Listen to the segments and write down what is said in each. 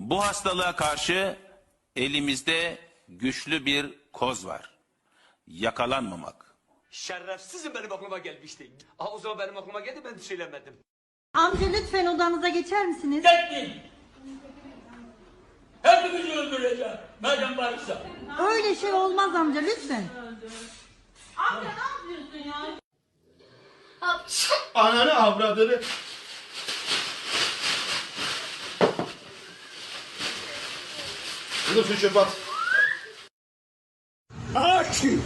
Bu hastalığa karşı elimizde güçlü bir koz var. Yakalanmamak. Şerefsizim benim aklıma gelmişti. Aha o zaman benim aklıma geldi ben de söylemedim. Amca lütfen odanıza geçer misiniz? Gittin. Hepimizi öldüreceğim. Madem varsa. Öyle şey olmaz amca lütfen. Ananı avradını. russische Wort. Achi!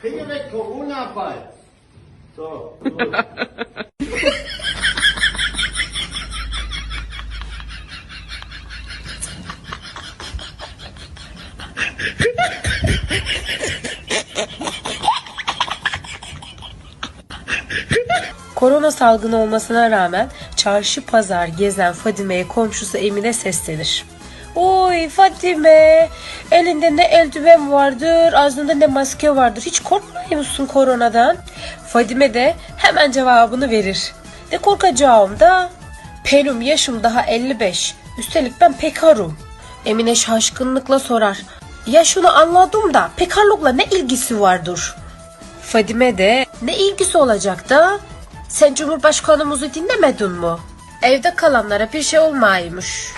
Finger weg, Corona-Ball. Korona salgını olmasına rağmen çarşı pazar gezen Fadime'ye komşusu Emine seslenir. Oy Fatime, elinde ne eldiven vardır, ağzında ne maske vardır. Hiç korkmuyor musun koronadan? Fadime de hemen cevabını verir. Ne korkacağım da? Pelum yaşım daha 55. Üstelik ben pekarum. Emine şaşkınlıkla sorar. Ya şunu anladım da pekarlıkla ne ilgisi vardır? Fadime de ne ilgisi olacak da? Sen Cumhurbaşkanımızı dinlemedin mi? Evde kalanlara bir şey olmaymış.